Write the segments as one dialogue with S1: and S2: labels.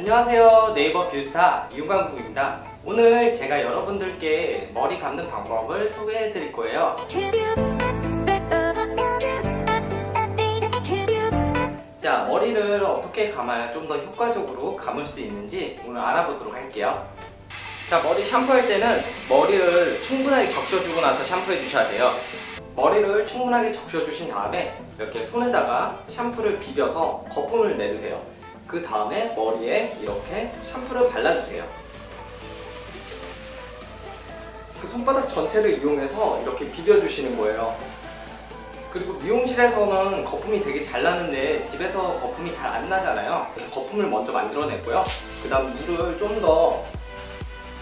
S1: 안녕하세요 네이버 뷰스타 이우광국입니다. 오늘 제가 여러분들께 머리 감는 방법을 소개해 드릴 거예요. 자 머리를 어떻게 감아야 좀 더 효과적으로 감을 수 있는지 오늘 알아보도록 할게요. 자 머리 샴푸할 때는 머리를 충분하게 적셔주고 나서 샴푸해 주셔야 돼요. 머리를 충분하게 적셔주신 다음에 이렇게 손에다가 샴푸를 비벼서 거품을 내주세요 그 다음에 머리에 이렇게 샴푸를 발라주세요 그 손바닥 전체를 이용해서 이렇게 비벼주시는 거예요 그리고 미용실에서는 거품이 되게 잘 나는데 집에서 거품이 잘 안 나잖아요. 그래서 거품을 먼저 만들어냈고요. 그 다음 물을 좀 더,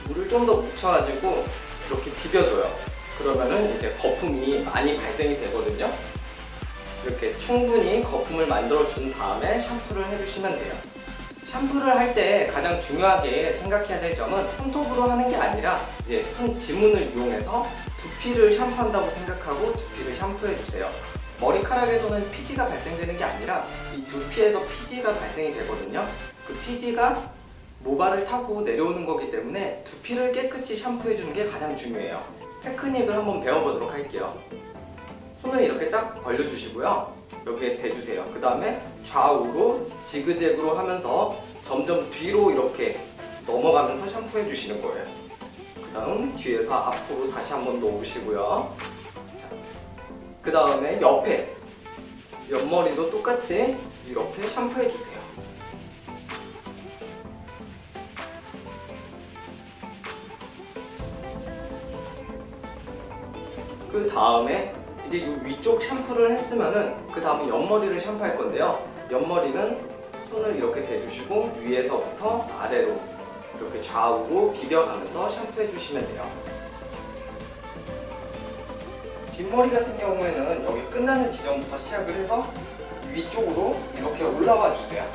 S1: 물을 좀 더 묻혀가지고 이렇게 비벼줘요. 그러면은 이제 거품이 많이 발생이 되거든요. 이렇게 충분히 거품을 만들어 준 다음에 샴푸를 해주시면 돼요. 샴푸를 할 때 가장 중요하게 생각해야 될 점은 손톱으로 하는 게 아니라 이제 손 지문을 이용해서 두피를 샴푸한다고 생각하고 두피를 샴푸해 주세요. 머리카락에서는 피지가 발생되는 게 아니라 이 두피에서 피지가 발생이 되거든요. 그 피지가 모발을 타고 내려오는 거기 때문에 두피를 깨끗이 샴푸해 주는 게 가장 중요해요. 테크닉을 한번 배워보도록 할게요. 손을 이렇게 쫙 벌려주시고요. 여기에 대주세요. 그 다음에 좌우로 지그재그로 하면서 점점 뒤로 이렇게 넘어가면서 샴푸해 주시는 거예요. 그 다음 뒤에서 앞으로 다시 한번 놓으시고요. 그 다음에 옆에 옆머리도 똑같이 이렇게 샴푸해 주세요. 그 다음에 이제 이 위쪽 샴푸를 했으면은 그 다음에 옆머리를 샴푸할 건데요. 옆머리는 손을 이렇게 대주시고 위에서부터 아래로 이렇게 좌우로 비벼가면서 샴푸해 주시면 돼요. 뒷머리 같은 경우에는 여기 끝나는 지점부터 시작을 해서 위쪽으로 이렇게 올라와 주세요.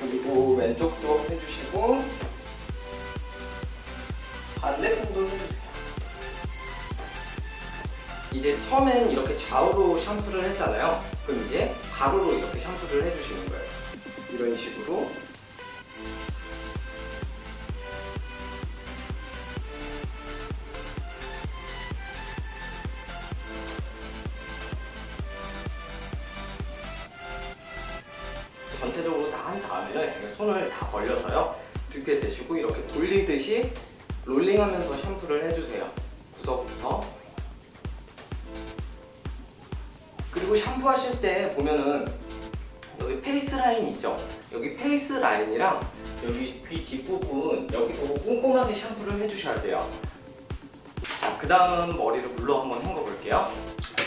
S1: 그리고 왼쪽도 해주시고 이제 처음엔 이렇게 좌우로 샴푸를 했잖아요. 그럼 이제 가로로 이렇게 샴푸를 해주시는 거예요. 이런 식으로. 전체적으로 다 한 다음에는 손을 다 벌려서요. 두께 대시고 이렇게 돌리듯이 롤링하면서 샴푸를 해주세요. 구석구석. 그리고 샴푸하실 때 보면은 여기 페이스 라인 있죠? 여기 페이스 라인이랑 여기 귀 뒷부분 여기도 꼼꼼하게 샴푸를 해주셔야 돼요. 자, 그 다음 머리를 물로 한번 헹궈 볼게요.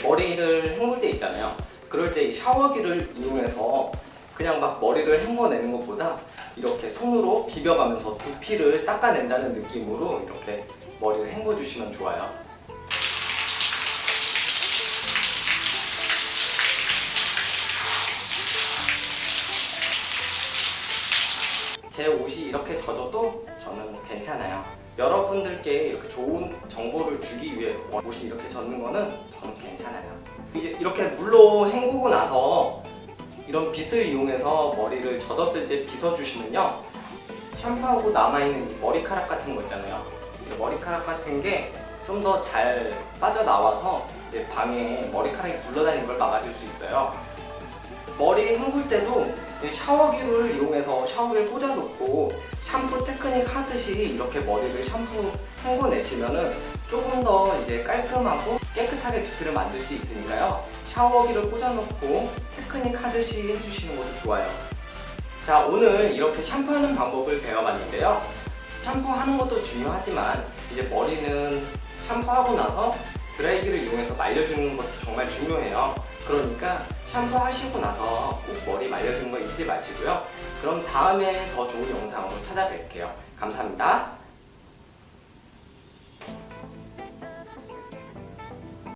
S1: 머리를 헹굴 때 있잖아요. 그럴 때 이 샤워기를 이용해서 그냥 막 머리를 헹궈내는 것보다 이렇게 손으로 비벼가면서 두피를 닦아낸다는 느낌으로 이렇게 머리를 헹궈 주시면 좋아요. 제 옷이 이렇게 젖어도 저는 괜찮아요. 여러분들께 이렇게 좋은 정보를 주기 위해 옷이 이렇게 젖는 거는 저는 괜찮아요. 이제 이렇게 물로 헹구고 나서 이런 빗을 이용해서 머리를 젖었을 때 빗어주시면요. 샴푸하고 남아있는 이 머리카락 같은 거 있잖아요. 이 머리카락 같은 게 좀 더 잘 빠져나와서 이제 방에 머리카락이 굴러다니는 걸 막아줄 수 있어요. 머리 헹굴 때도 이 샤워기를 이용해서 샤워기를 꽂아놓고 샴푸 테크닉 하듯이 이렇게 머리를 샴푸 헹궈내시면은 조금 더 이제 깔끔하고 깨끗하게 두피를 만들 수 있으니까요. 샤워기를 꽂아놓고 테크닉 하듯이 해주시는 것도 좋아요. 자, 오늘 이렇게 샴푸하는 방법을 배워봤는데요. 샴푸하는 것도 중요하지만 이제 머리는 샴푸하고 나서 드라이기를 이용해서 말려주는 것도 정말 중요해요. 그러니까 샴푸하시고 나서 꼭 머리 말려주는 거 잊지 마시고요. 그럼 다음에 더 좋은 영상으로 찾아뵐게요. 감사합니다.